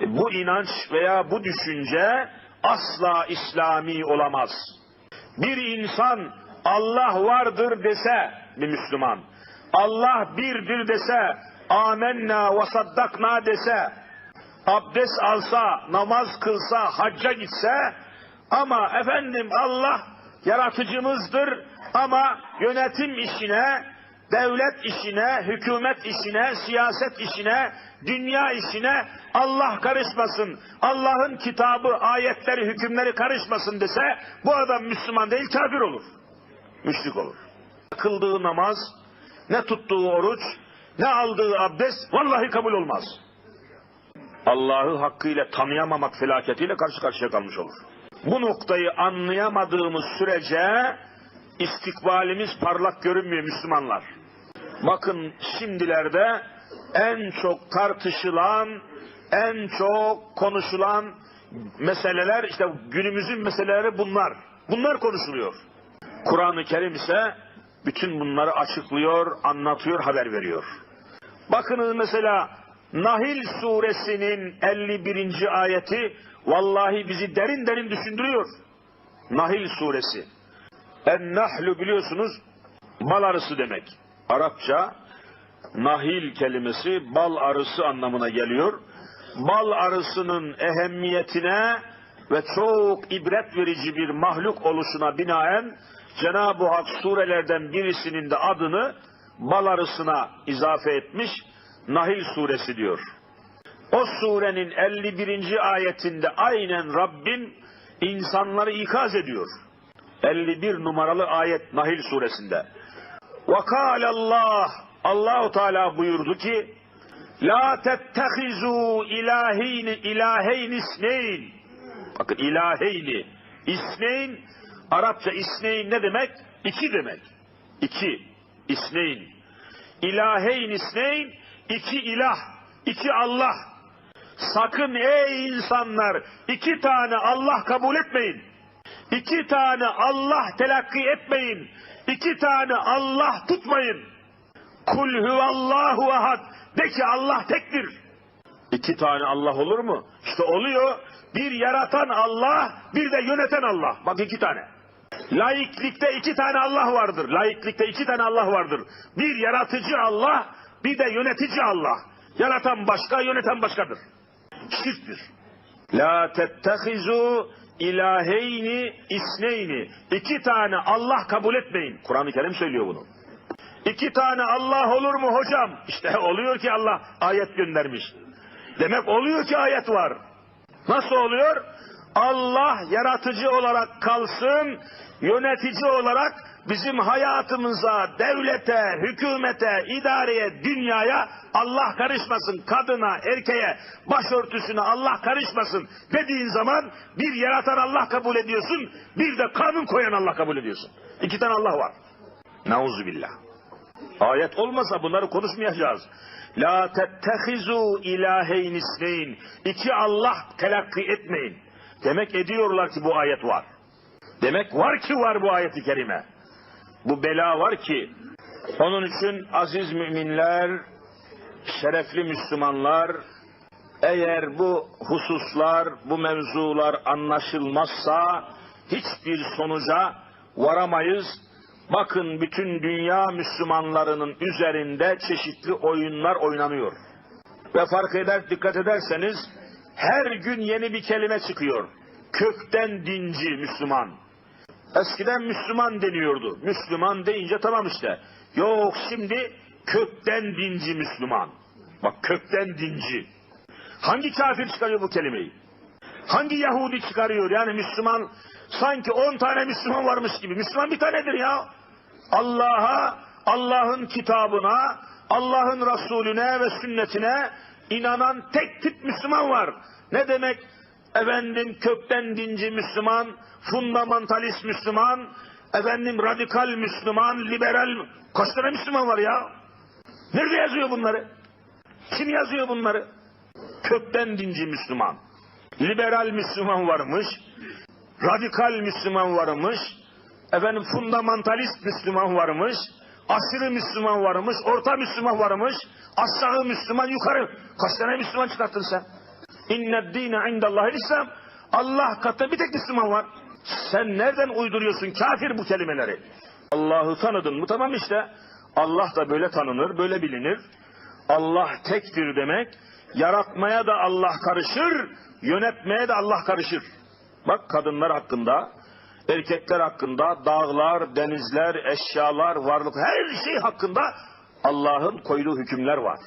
E, Bu inanç veya bu düşünce asla İslami olamaz. Bir insan Allah vardır dese bir Müslüman, Allah birdir dese, amenna ve saddakna dese, abdest alsa, namaz kılsa, hacca gitse ama efendim Allah yaratıcımızdır ama yönetim işine, devlet işine, hükümet işine, siyaset işine, dünya işine Allah karışmasın. Allah'ın kitabı, ayetleri, hükümleri karışmasın dese bu adam Müslüman değil kafir olur. Müşrik olur. Kıldığı namaz, ne tuttuğu oruç, ne aldığı abdest vallahi kabul olmaz. Allah'ı hakkıyla tanıyamamak felaketiyle karşı karşıya kalmış olur. Bu noktayı anlayamadığımız sürece istikbalimiz parlak görünmüyor Müslümanlar. Bakın şimdilerde en çok tartışılan, en çok konuşulan meseleler işte günümüzün meseleleri bunlar. Bunlar konuşuluyor. Kur'an-ı Kerim ise bütün bunları açıklıyor, anlatıyor, haber veriyor. Bakınız mesela Nahil suresinin 51. ayeti vallahi bizi derin derin düşündürüyor. Nahil suresi. En-Nahlu biliyorsunuz bal arısı demek. Arapça Nahil kelimesi bal arısı anlamına geliyor. Bal arısının ehemmiyetine ve çok ibret verici bir mahluk oluşuna binaen Cenab-ı Hak surelerden birisinin de adını bal arısına izafe etmiş Nahil suresi diyor. O surenin 51. ayetinde aynen Rabbim insanları ikaz ediyor. 51 numaralı ayet Nahil suresinde. Ve Allah Allahu Teala buyurdu ki La tettehizu ilaheyni ilaheyn isneyn. Bakın ilaheyni. İsneyn Arapça isneyn ne demek? İki demek. İki. İsneyn. İlaheyn isneyn iki ilah, iki Allah. Sakın ey insanlar iki tane Allah kabul etmeyin. İki tane Allah telakki etmeyin. İki tane Allah tutmayın. Kul huvallahu ahad. De ki Allah tektir. İki tane Allah olur mu? İşte oluyor. Bir yaratan Allah, bir de yöneten Allah. Bak iki tane. Laiklikte iki tane Allah vardır. Laiklikte iki tane Allah vardır. Bir yaratıcı Allah, bir de yönetici Allah. Yaratan başka, yöneten başkadır. Şirktir. La tettehizu ilaheyni isneyni. İki tane Allah kabul etmeyin. Kur'an-ı Kerim söylüyor bunu. İki tane Allah olur mu hocam? İşte oluyor ki Allah ayet göndermiş. Demek oluyor ki ayet var. Nasıl oluyor? Allah yaratıcı olarak kalsın, yönetici olarak bizim hayatımıza, devlete, hükümete, idareye, dünyaya Allah karışmasın. Kadına, erkeğe, başörtüsüne Allah karışmasın dediğin zaman bir yaratan Allah kabul ediyorsun, bir de kanun koyan Allah kabul ediyorsun. İki tane Allah var. Nauzubillah. Ayet olmasa bunları konuşmayacağız. La tettehizu ilaheyn isneyn. İki Allah telakki etmeyin. Demek ediyorlar ki bu ayet var. Demek var ki var bu ayeti kerime. Bu bela var ki onun için aziz müminler, şerefli Müslümanlar eğer bu hususlar, bu mevzular anlaşılmazsa hiçbir sonuca varamayız. Bakın bütün dünya Müslümanlarının üzerinde çeşitli oyunlar oynanıyor. Ve fark eder, dikkat ederseniz her gün yeni bir kelime çıkıyor. Kökten dinci Müslüman. Eskiden Müslüman deniyordu. Müslüman deyince tamam işte. Yok şimdi kökten dinci Müslüman. Bak kökten dinci. Hangi kafir çıkarıyor bu kelimeyi? Hangi Yahudi çıkarıyor? Yani Müslüman sanki on tane Müslüman varmış gibi. Müslüman bir tanedir ya. Allah'a, Allah'ın kitabına, Allah'ın Resulüne ve sünnetine inanan tek tip Müslüman var. Ne demek? Efendim kökten dinci Müslüman, fundamentalist Müslüman, efendim radikal Müslüman, liberal, kaç tane Müslüman var ya? Nerede yazıyor bunları? Kim yazıyor bunları? Kökten dinci Müslüman. Liberal Müslüman varmış, radikal Müslüman varmış, efendim fundamentalist Müslüman varmış, aşırı Müslüman varmış, orta Müslüman varmış, aşağı Müslüman, yukarı. Kaç tane Müslüman çıkarttın sen? İnned dine indallahil İslam. Allah katında bir tek Müslüman var. Sen nereden uyduruyorsun kafir bu kelimeleri? Allah'ı tanıdın mı? Tamam işte. Allah da böyle tanınır, böyle bilinir. Allah tektir demek. Yaratmaya da Allah karışır, yönetmeye de Allah karışır. Bak kadınlar hakkında, erkekler hakkında, dağlar, denizler, eşyalar, varlık, her şey hakkında Allah'ın koyduğu hükümler var.